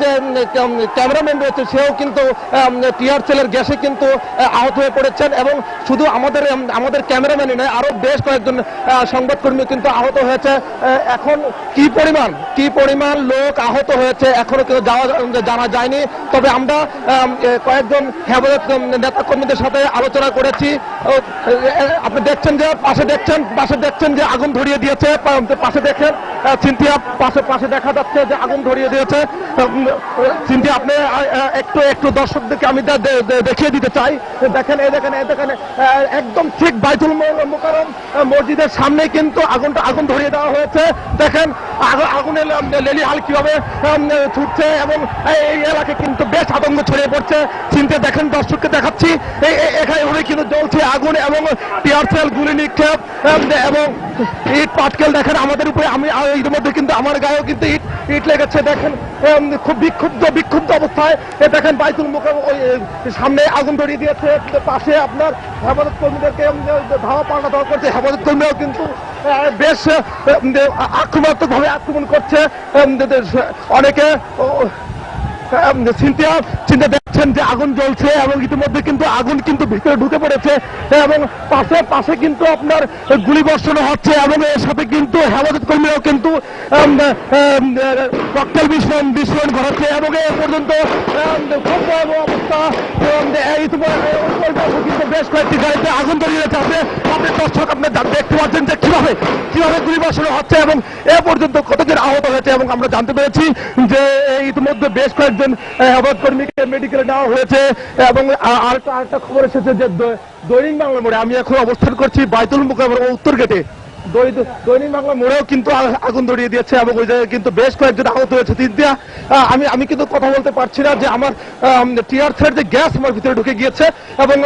যে ক্যামেরাম্যান রয়েছে, সেও কিন্তু টিয়ার সেলের গ্যাসে কিন্তু আহত হয়ে পড়েছেন এবং শুধু আমাদের আমাদের ক্যামেরাম্যানই নয়, আরও বেশ কয়েকজন সংবাদকর্মী কিন্তু আহত হয়েছে। এখন কি পরিমাণ কি পরিমাণ লোক আহত হয়েছে, এখনও কিন্তু যাওয়া জানা যায়নি। তবে আমরা কয়েকজন হেফাজত নেতা কর্মীদের সাথে আলোচনা করেছি। আপনি দেখছেন যে, পাশে দেখছেন পাশে দেখছেন যে আগুন ধরিয়ে দিয়েছে পাশে দেখেন সিনথিয়া, পাশে পাশে দেখা যাচ্ছে যে আগুন ধরিয়ে দিয়েছে। উম, আপনি একটু একটু দর্শকদেরকে আমি দেখিয়ে দিতে চাই। দেখেন এই দেখেন এই দেখেন একদম ঠিক বাইতুল মোকারম মসজিদের সামনে কিন্তু আগুনটা আগুন ধরিয়ে দেওয়া হয়েছে। দেখেন আগু- আগুনের লেলি হাল কীভাবে ছুটছে এবং এই এলাকায় কিন্তু বেশ আতঙ্ক ছড়িয়ে পড়ছে। চিনতে দেখেন দর্শককে দেখাচ্ছি। এখানে উনি কিন্তু জ্বলছে আগুন এবং টিয়ার সেল গুলি নিক্ষেপ এবং ইট পাটকেল দেখেন আমাদের উপরে আমি ইতিমধ্যে কিন্তু আমার গায়েও কিন্তু ইট ইট লেগেছে। দেখেন খুব বিক্ষুব্ধ বিক্ষুব্ধ অবস্থায়। দেখেন বাইতুল মুখে সামনে আগুন ধরিয়ে দিয়েছে। পাশে আপনার হেফাজত কর্মীদেরকে ধাওয়া পাল্টা ধাওয়া করছে। হেফাজত কর্মীরাও কিন্তু বেশ আক্রমণাত্মক ভাবে আক্রমণ করছে। অনেকে চিন্তা দেখছেন যে আগুন জ্বলছে এবং ইতিমধ্যে কিন্তু আগুন কিন্তু ভিতরে ঢুকে পড়েছে। এবং পাশে পাশে কিন্তু আপনার গুলি বর্ষণ হচ্ছে এবং এর সাথে কিন্তু হেফাজত কর্মীরাও কিন্তু ককটেল বিস্ফোরণ বিস্ফোরণ ঘটাচ্ছে এবং এ পর্যন্ত খুব অবস্থা। কিন্তু বেশ কয়েকটি গাড়িতে আগুন ধরিয়ে রয়েছে আপনি দর্শক আপনি দেখতে পাচ্ছেন যে কীভাবে কীভাবে গুলি বর্ষণ হচ্ছে এবং এ পর্যন্ত কতজন আহত হয়েছে এবং আমরা জানতে পেরেছি যে ইতিমধ্যে বেশ কয়েকজন আবাদ কর্মীকে মেডিকেলে নেওয়া হয়েছে এবং আরেকটা আরেকটা খবর এসেছে যে দৈনিক বাংলা মোড়ে, আমি এখন অবস্থান করছি বাইতুল মুকামের উত্তর গেটে। দৈনিক বাংলা মোড়েও কিন্তু আগুন ধরিয়ে দিয়েছে এবং ওই জায়গায় কিন্তু বেশ কয়েকজন আহত হয়েছে। তিনটা আমি আমি কিন্তু কথা বলতে পারছি না যে আমার টিয়ার থ্রেড যে গ্যাস আমার ভিতরে ঢুকে গিয়েছে এবং